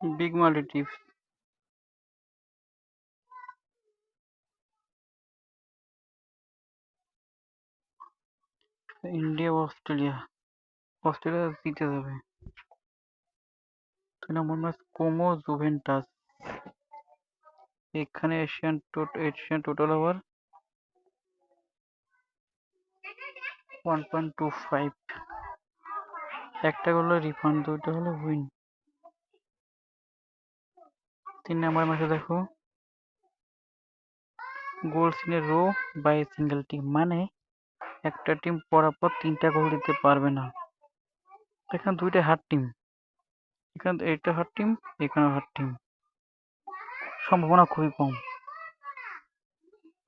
Multi tips India Australia Australia জিতে যাবে। দুই নম্বর ম্যাচ কোমো জুভেন্টাস এখানে Asian Asian total over one point two five একটা হলো রিফান্ড দুইটা হলো উইন রো বাই সিঙ্গেল টিম মানে একটা টিম পরাপর তিনটা গোল দিতে পারবে না। এখানে দুইটা হার টিম এখানে এইটা হার টিম এখানে হার টিম সম্ভাবনা খুবই কম।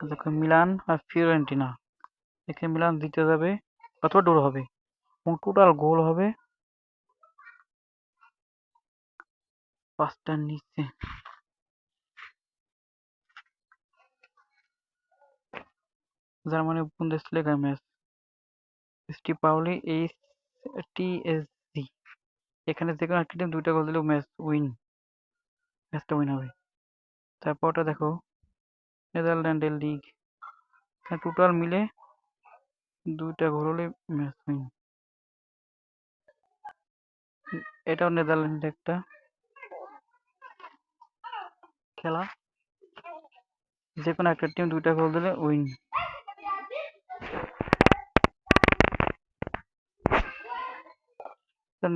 দেখো মিলান আর ফিওরেন্টিনা এখানে মিলান দিতে যাবে অথবা ডোর হবে। এবং টোটাল গোল হবে পাঁচটার নিচে। Germany Bundesliga match St Pauli, H TSG এখানে যে কোনো একটা টিম দুইটা গোল দিলেও ম্যাচ উইন ম্যাচটা উইন হবে। তারপরটা দেখো নেদারল্যান্ডের লিগ টোটাল মিলে দুইটা গোল হলে ম্যাচ উইন এটাও নেদারল্যান্ডের একটা খেলা। যে কোনো একটা টিম দুইটা গোল দিলে উইন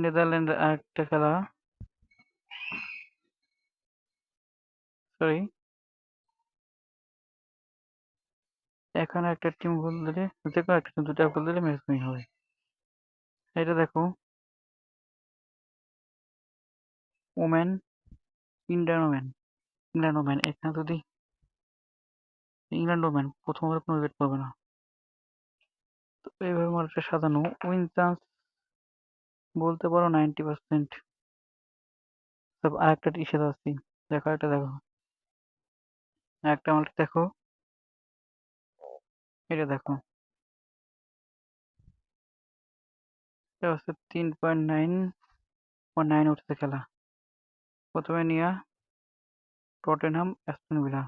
নেদারল্যান্ডের আরেকটা খেলা। সরি এখানে একটা টিম গোল দিলে যে কোনো একটা দুটা গোল দিলে ম্যাচ উইন হবে। এটা দেখো। Woman Indian woman England woman এখানে যদি ইংল্যান্ড ওম্যান প্রথম ওভারে কোনো উইকেট পাবে না। তো এইভাবে মাঠটা সাজানো। উইন চান্স বলতে পারো নাইনটি পার্সেন্ট আর একটা আসছি। দেখো একটা দেখো। একটা মাল্টি দেখো। এটা দেখো। এটা হচ্ছে তিন পয়েন্ট নাইন পয়েন্ট নাইন উঠছে খেলা। প্রথমে নিয়া টটেনহাম, অ্যাস্টন ভিলা।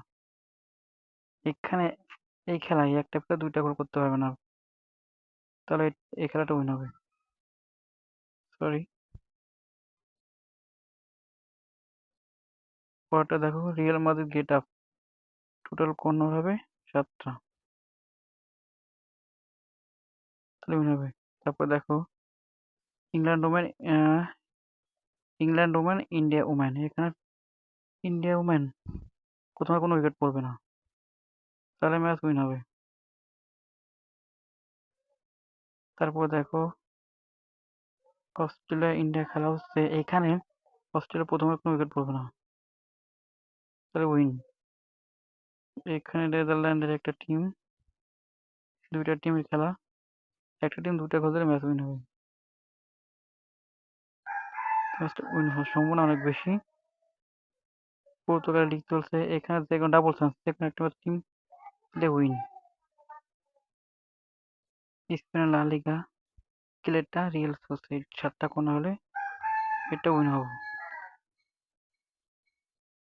এখানে এই খেলায় একটা দুইটা গোল করতে পারবে না। তাহলে এই খেলাটা উইন হবে। পরেরটা দেখো Real Madrid get up total কোন হবে সাতটা। উইন হবে। তারপর দেখো England woman England woman India woman এখানে ইন্ডিয়া ওম্যান প্রথমে কোনো উইকেট পড়বে না। তাহলে ম্যাচ উইন হবে। তারপর দেখো অস্ট্রেলিয়া ইন্ডিয়া খেলা হচ্ছে। এখানে অস্ট্রেলিয়া প্রথমে কোনো উইকেট পড়বে না। তাহলে উইন এখানে নেদারল্যান্ডের একটা টিম দুইটা টিমের খেলা। একটা টিম দুটা গোল দিলে ম্যাচ উইন হবে। উইন হওয়ার সম্ভাবনা অনেক বেশি। পর্তুগাল লিগ চলছে। এখানে যে কোনো ডাবল চান্স যে কোনো একটা টিম দিলে উইন স্পেনের লা লিগা ক্লেটা রিয়েল সোসাইড সাতটা কোনা হলে এটা উইন হবে।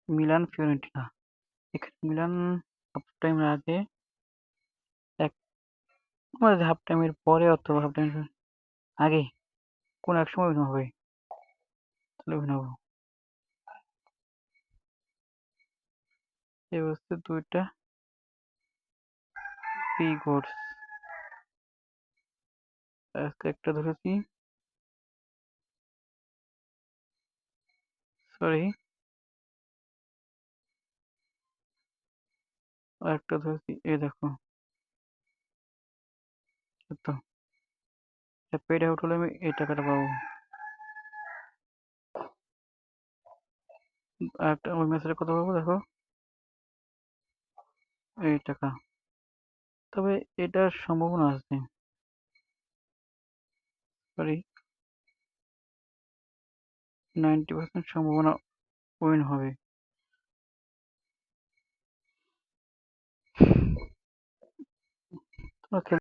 Milan Fiorentina. এখানে মিলান হাফ টাইমের আগে এক হাফ টাইমের পরে অথবা হাফ টাইমের আগে কোন এক সময় উইন হবে, তাহলে উইন হবে। এই হচ্ছে দুইটা পি গোডস আজকে একটা ধরেছি। সরি আর একটা ধরেছি, এই দেখো। তো পেড আউট হলে আমি এই টাকাটা পাবো। একটা ওই ম্যাচের কত পাবো দেখো। এই টাকা। তবে এটার সম্ভাবনা আছে নাইনটি পার্সেন্ট সম্ভাবনা উইন হবে।